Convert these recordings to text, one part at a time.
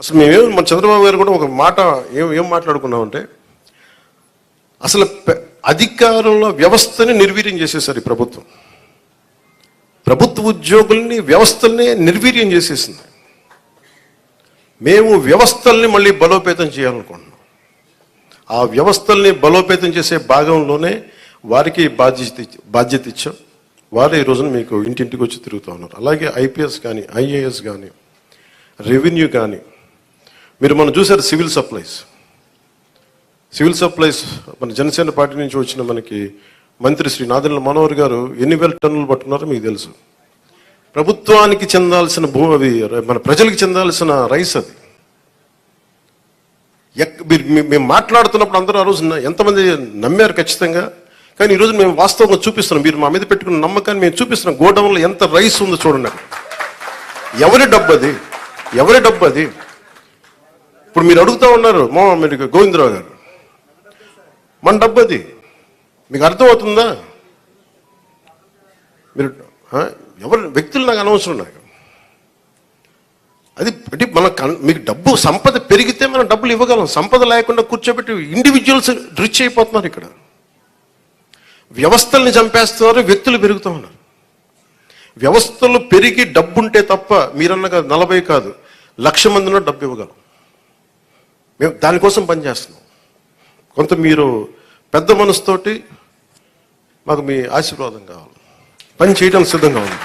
అసలు మేమేం మన చంద్రబాబు గారు కూడా ఒక మాట ఏం ఏం మాట్లాడుకున్నామంటే అసలు అధికారంలో వ్యవస్థని నిర్వీర్యం చేసేసారు ఈ ప్రభుత్వం. ప్రభుత్వ ఉద్యోగుల్ని వ్యవస్థల్ని నిర్వీర్యం చేసేసింది. మేము వ్యవస్థల్ని మళ్ళీ బలోపేతం చేయాలనుకుంటున్నాం. ఆ వ్యవస్థల్ని బలోపేతం చేసే భాగంలోనే వారికి బాధ్యత బాధ్యత ఇచ్చాం. వారు ఈ రోజున మీకు ఇంటింటికి వచ్చి తిరుగుతూ ఉన్నారు. అలాగే ఐపీఎస్ కానీ ఐఏఎస్ కానీ రెవెన్యూ కానీ మీరు మనం చూసారు సివిల్ సప్లైస్. సివిల్ సప్లైస్ మన జనసేన పార్టీ నుంచి వచ్చిన మనకి మంత్రి శ్రీ నాదెండ్ల మనోహర్ గారు ఎన్ని వేల టన్నులు పట్టున్నారో మీకు తెలుసు. ప్రభుత్వానికి చెందాల్సిన భూ అది మన ప్రజలకు చెందాల్సిన రైస్ అది. ఎక్- మీరు మేము మాట్లాడుతున్నప్పుడు అందరూ ఆ రోజు ఎంతమంది నమ్మారు ఖచ్చితంగా. కానీ ఈరోజు మేము వాస్తవంగా చూపిస్తున్నాం మీరు మా మీద పెట్టుకున్న నమ్మకాన్ని మేము చూపిస్తున్నాం. గోడౌన్లో ఎంత రైస్ ఉందో చూడండి ఎవరి డబ్బు అది? ఎవరి డబ్బు అది? ఇప్పుడు మీరు అడుగుతా ఉన్నారు మా మీరు గోవిందరావు గారు. మన డబ్బు అది. మీకు అర్థమవుతుందా? మీరు ఎవరు వ్యక్తులు నాకు అనవసరం నాకు. అది అంటే మన మీకు డబ్బు సంపద పెరిగితే మనం డబ్బులు ఇవ్వగలం. సంపద లేకుండా కూర్చోబెట్టి ఇండివిజువల్స్ రిచ్ అయిపోతున్నారు ఇక్కడ. వ్యవస్థల్ని చంపేస్తున్నారు వ్యక్తులు పెరుగుతూ ఉన్నారు. వ్యవస్థలు పెరిగి డబ్బు ఉంటే తప్ప మీరన్నగా నలభై కాదు లక్ష మందిలో డబ్బు ఇవ్వగలం. మేము దానికోసం పనిచేస్తున్నాం కొంత మీరు పెద్ద మనసుతోటి మాకు మీ ఆశీర్వాదం కావాలి. పని చేయడానికి సిద్ధంగా ఉంది.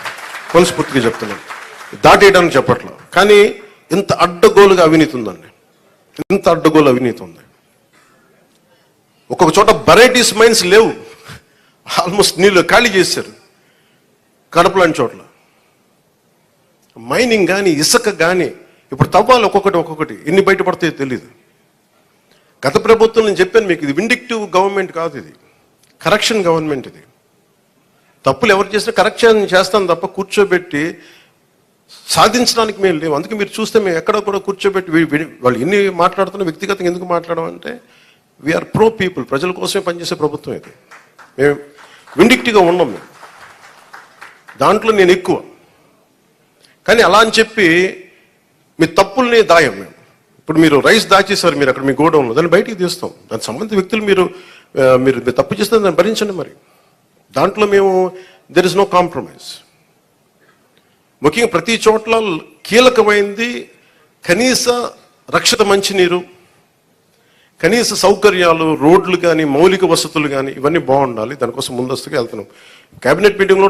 మనస్ఫూర్తిగా చెప్తున్నాను. దాటేయడానికి చెప్పట్లా. కానీ ఇంత అడ్డగోలుగా అవినీతి ఉందండి. ఇంత అడ్డగోలు అవినీతి ఉంది. ఒక్కొక్క చోట వెరైటీస్ మైన్స్ లేవు. ఆల్మోస్ట్ నీళ్ళు ఖాళీ చేశారు. కడప లాంటి చోట్ల. మైనింగ్ కానీ ఇసుక కానీ ఇప్పుడు తవ్వాలి ఒక్కొక్కటి ఒక్కొక్కటి ఎన్ని బయటపడతాయో తెలియదు గత ప్రభుత్వం నేను చెప్పాను మీకు ఇది విండిక్టివ్ గవర్నమెంట్ కాదు ఇది. కరెక్షన్ గవర్నమెంట్ ఇది. తప్పులు ఎవరు చేసినా కరెక్షన్ చేస్తాను తప్ప కూర్చోబెట్టి సాధించడానికి మేము లేవు. అందుకే మీరు చూస్తే మేము ఎక్కడ కూడా కూర్చోబెట్టి వాళ్ళు ఎన్ని మాట్లాడుతున్నా వ్యక్తిగతంగా ఎందుకు మాట్లాడమంటే వీఆర్ ప్రో పీపుల్ ప్రజల కోసమే పనిచేసే ప్రభుత్వం ఇది. మేము విండిక్టివ్గా ఉన్నాం మేము. దాంట్లో నేను ఎక్కువ. కానీ అలా అని చెప్పి మీ తప్పుల్ని దాయం మేము. ఇప్పుడు మీరు రైస్ దాచేసారు మీరు అక్కడ మీ గోడౌన్లో. దాన్ని బయటికి తీస్తాం. దాని సంబంధిత వ్యక్తులు మీరు మీరు మీరు తప్పు చేస్తే దాన్ని భరించండి మరి. దాంట్లో మేము దెర్ ఇస్ నో కాంప్రమైజ్ ముఖ్యంగా ప్రతి చోట్ల కీలకమైంది కనీస రక్షిత మంచినీరు కనీస సౌకర్యాలు రోడ్లు కానీ మౌలిక వసతులు కానీ ఇవన్నీ బాగుండాలి. దానికోసం ముందస్తుగా వెళ్తున్నాం. కేబినెట్ మీటింగ్లో